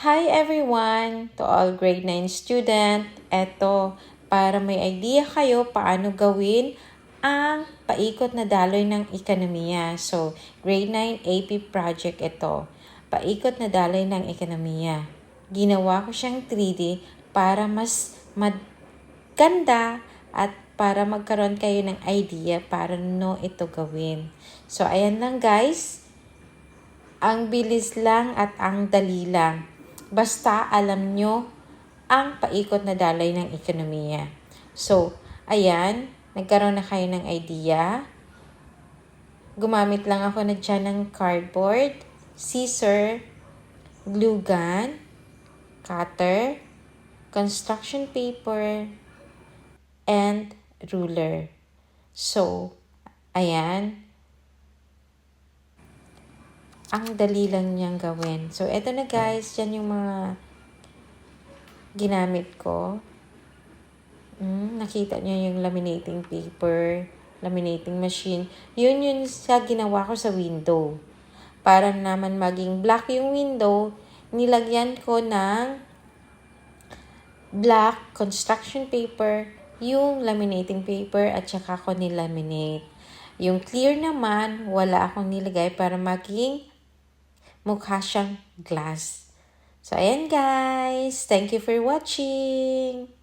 Hi everyone! To all grade 9 student, eto, para may idea kayo paano gawin ang paikot na daloy ng ekonomiya. So, grade 9 AP project ito. Paikot na daloy ng ekonomiya. Ginawa ko siyang 3D para mas maganda at para magkaroon kayo ng idea para no ito gawin. So, ayan lang guys. Ang bilis lang at ang dali lang. Basta alam nyo ang paikot na dalay ng ekonomiya. So, ayan, nagkaroon na kayo ng idea. Gumamit lang ako na dyan ng cardboard, scissor, glue gun, cutter, construction paper, and ruler. So, ayan, ang dali lang niyang gawin. So, eto na guys, yan yung mga ginamit ko. Mm, nakita niyo yung laminating paper, laminating machine. Yun yun sa ginawa ko sa window. Para naman maging black yung window, nilagyan ko ng black construction paper, yung laminating paper at saka ko nilaminate. Yung clear naman, wala akong nilagay para maging mukha siyang glass. So, ayan guys. Thank you for watching.